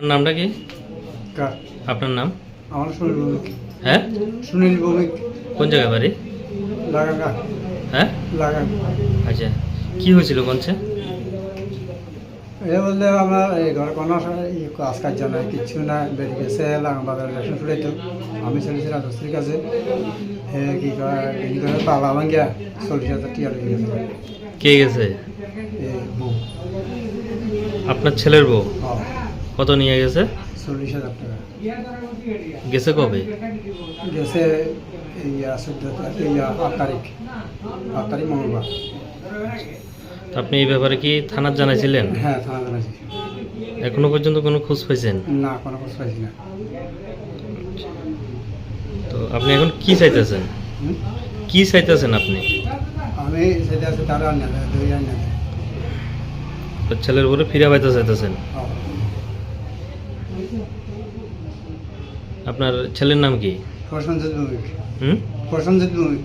আপনার নামটা কি? কার? আপনার নাম? আমার সুনীল ভৌমিক। হ্যাঁ? সুনীল ভৌমিক। কোন জায়গায় বাড়ি? লাগাঙ্গা হ্যাঁ? লাগান আচ্ছা কি হয়েছিল কোনছে এ বললে আমার এই ঘরে কোনো কাজ কাজ নাই কিচ্ছু না বেরিয়ে গেছে বাজার রেশন ছুটাইতো আমি চলেছি রাজশ্রীর কাছে কি কয় তালা ভাঙ্গিয়া চল্লিশ হাজার টিয়া লেগে গেছে। কে গেছে? আপনার ছেলের বউ? ও কত নিয়ে গেছে? চল্লিশ হাজার টাকা। গেছে কবে? গেছে এই আট তারিখ। আট তারিখ মঙ্গলবার। আপনি এই ব্যাপারে কি থানার জানাইছিলেন? হ্যাঁ থানা জানাইছি। এখনও পর্যন্ত কোনো খোঁজ পাইছেন? না কোনো কিছু পাইছি না। তো আপনি এখন কি চাইতেছেন? কি চাইতেছেন আপনি? আমি তারা ছেলের উপরে ফিরে পাইতে চাইতেছেন আপনার ছেলের নাম কি? প্রসেনজিৎ ভৌমিক হুম? প্রসেনজিৎ ভৌমিক